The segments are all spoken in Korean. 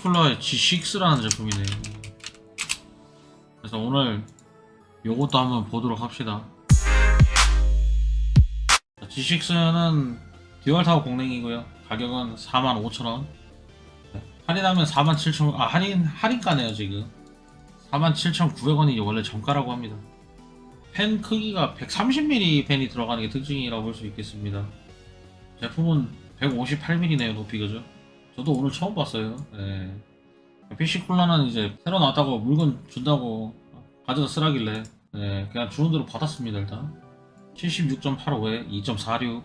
쿨러의 G6라는 제품이네요. 그래서 오늘 요것도 한번 보도록 합시다. G6는 듀얼 타워 공랭이고요. 가격은 45,000원. 할인하면 47,000원. 아 할인 할인가네요 지금. 47,900원이 원래 정가라고 합니다. 펜 크기가 130mm 펜이 들어가는 게 특징이라고 볼 수 있겠습니다. 제품은 158mm네요 높이 그죠? 저도 오늘 처음 봤어요. 예. PC 콜라는 이제 새로 나왔다고 물건 준다고 가져다 쓰라길래 예, 그냥 주는 대로 받았습니다 일단 76.85에 2.46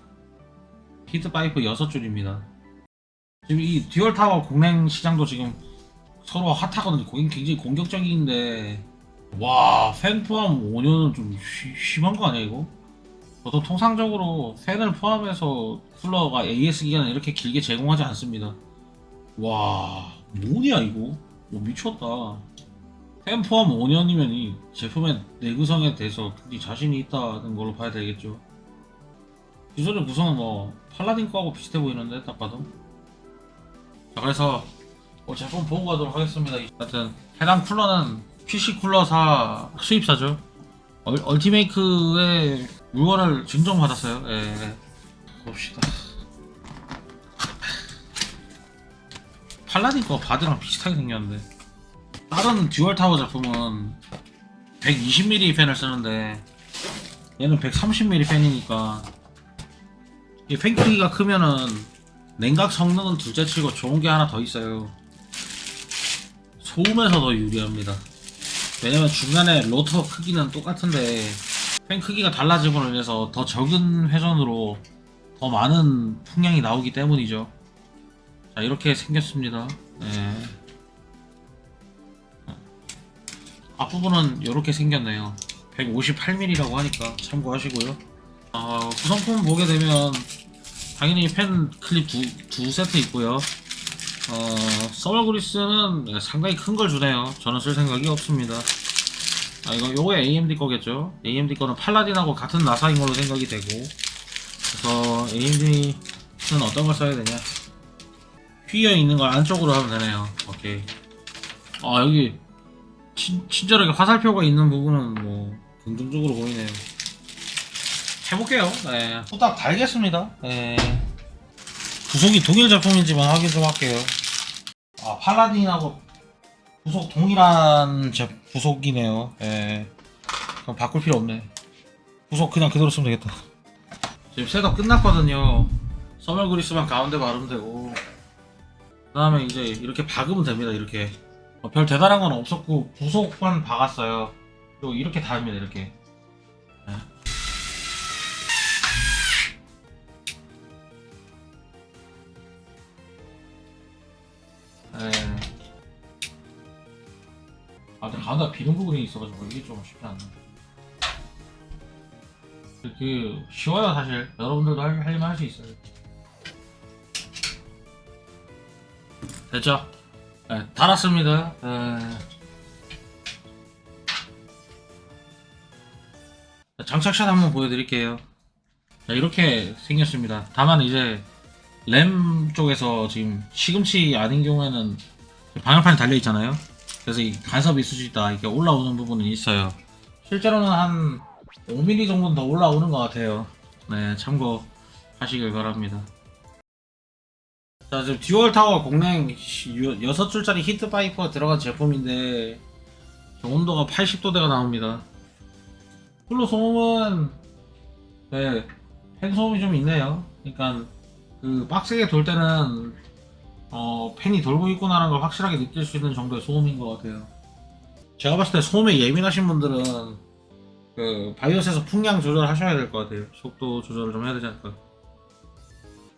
히트 파이프 6줄입니다 지금 이 듀얼 타워 공랭 시장도 지금 서로 핫하거든요 거긴 굉장히 공격적인데 와 팬 포함 5년은 좀 시- 심한 거 아니야 이거? 보통 통상적으로 팬을 포함해서 쿨러가 AS 기간을 이렇게 길게 제공하지 않습니다 와 뭐냐 이거? 뭐 미쳤다. 팬 포함 5년이면 이 제품의 내구성에 대해서 굉장히 자신이 있다는 걸로 봐야 되겠죠. 기존의 구성은 뭐 팔라딘 거하고 비슷해 보이는데 딱 봐도? 자 그래서 뭐 제품 보고 가도록 하겠습니다. 하여튼 해당 쿨러는 PC 쿨러사 수입사죠. 얼, 얼티메이크의 물건을 증정받았어요. 예. 봅시다 팔라딘 거 바드랑 비슷하게 생겼는데. 다른 듀얼 타워 제품은 120mm 팬을 쓰는데 얘는 130mm 팬이니까 이팬 크기가 크면은 냉각 성능은 둘째치고 좋은 게 하나 더 있어요. 소음에서 더 유리합니다. 왜냐면 중간에 로터 크기는 똑같은데 팬 크기가 달라짐으로 인해서 더 적은 회전으로 더 많은 풍량이 나오기 때문이죠 자 이렇게 생겼습니다. 네. 앞부분은 이렇게 생겼네요. 158mm라고 하니까 참고하시고요. 어, 구성품 보게 되면 당연히 펜 클립 두, 두 세트 있고요. 어, 서머 그리스는 상당히 큰 걸 주네요. 저는 쓸 생각이 없습니다. 아 이거 요거 AMD 거겠죠? AMD 거는 팔라딘하고 같은 나사인 걸로 생각이 되고. 그래서 AMD는 어떤 걸 써야 되냐 휘어 있는 걸 안쪽으로 하면 되네요. 오케이. 아 여기 친, 친절하게 화살표가 있는 부분은 뭐 긍정적으로 보이네요. 해볼게요. 네. 후딱 달겠습니다. 네. 구속이 동일 제품인지만 확인 좀 할게요. 아 팔라딘하고 구속 동일한 제 구속이네요. 네. 그럼 바꿀 필요 없네. 구속 그냥 그대로 쓰면 되겠다. 지금 셋업 끝났거든요. 서멀 그리스만 가운데 바르면 되고 그 다음에 이제 이렇게 박으면 됩니다 이렇게. 어, 별 대단한 건 없었고 부속만 박았어요. 그리고 이렇게 닿습니다 이렇게. 네. 네. 아 근데 가운데 비는 부분이 있어가지고 이게 좀 쉽지 않네. 그 쉬워요 사실. 여러분들도 할, 할만 할 수 있어요 됐죠? 네, 달았습니다. 네. 자, 장착샷 한번 보여드릴게요. 자, 이렇게 생겼습니다. 다만 이제 램 쪽에서 지금 시금치 아닌 경우에는 방열판이 달려 있잖아요. 그래서 이 간섭이 있을 수 있다. 이렇게 올라오는 부분은 있어요. 실제로는 한 5mm 정도는 더 올라오는 것 같아요. 네, 참고 하시길 바랍니다. 자 지금 듀얼 타워 공랭 6줄짜리 히트 파이프가 들어간 제품인데 온도가 80도대가 나옵니다. 쿨러 소음은 네, 팬 소음이 좀 있네요. 그러니까 그 빡세게 돌 때는 어, 팬이 돌고 있구나라는 걸 확실하게 느낄 수 있는 정도의 소음인 것 같아요. 제가 봤을 때 소음에 예민하신 분들은 그 바이오스에서 풍량 조절하셔야 될 것 같아요. 속도 조절을 좀 해야 되지 않을까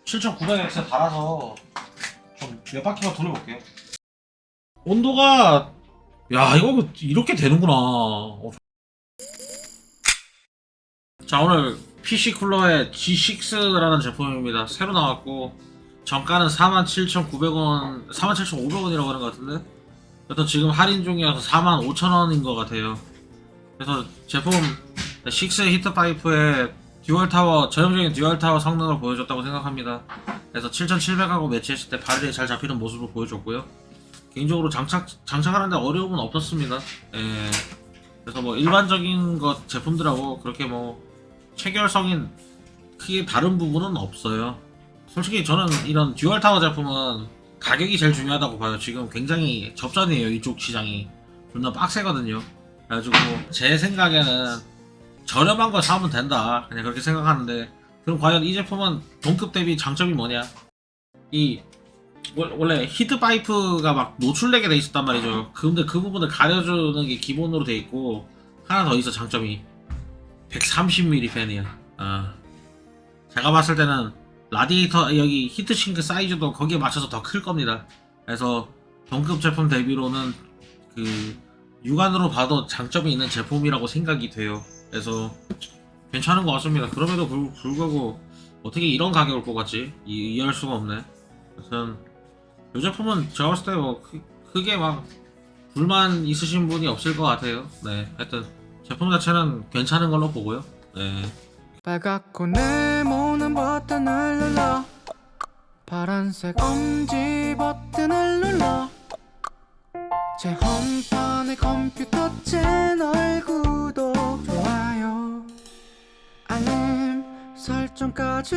7900X 달아서 좀 몇 바퀴만 돌려볼게요. 온도가 야 이거 이렇게 되는구나. 어. 자 오늘 PC 쿨러의 G6라는 제품입니다. 새로 나왔고 정가는 47,900원, 47,500원이라고 하는 것 같은데 그래도 지금 할인 중이어서 45,000원인 것 같아요. 그래서 제품 6 히트 파이프에 듀얼 타워 전형적인 듀얼 타워 성능을 보여줬다고 생각합니다. 그래서 7700하고 매치했을 때 발이 잘 잡히는 모습을 보여줬고요. 개인적으로 장착 장착하는데 어려움은 없었습니다. 예. 그래서 뭐 일반적인 것 제품들하고 그렇게 뭐 체결성인 크게 다른 부분은 없어요. 솔직히 저는 이런 듀얼 타워 제품은 가격이 제일 중요하다고 봐요. 지금 굉장히 접전이에요. 이쪽 시장이 존나 빡세거든요. 그래가지고 제 생각에는 저렴한 걸 사면 된다. 그냥 그렇게 생각하는데 그럼 과연 이 제품은 동급 대비 장점이 뭐냐? 이 원- 원래 히트 파이프가 막 노출되게 돼 있었단 말이죠. 근데 그 부분을 가려주는 게 기본으로 돼 있고 하나 더 있어 장점이 130mm 팬이야. 아 제가 봤을 때는 라디에이터 여기 히트싱크 사이즈도 거기에 맞춰서 더 클 겁니다. 그래서 동급 제품 대비로는 그 육안으로 봐도 장점이 있는 제품이라고 생각이 돼요. 그래서 괜찮은 것 같습니다. 그럼에도 불, 불구하고 어떻게 이런 가격을 뽑았지? 이, 이해할 수가 없네. 우선 이 제품은 제가 봤을 때뭐 크게 막 불만 있으신 분이 없을 것 같아요. 네, 하여튼 제품 자체는 괜찮은 걸로 보고요. 네. 빨갛고 네모난 버튼을 눌러 파란색 엄지 버튼을 눌러 제 홈판의 컴퓨터 채널 구 정까지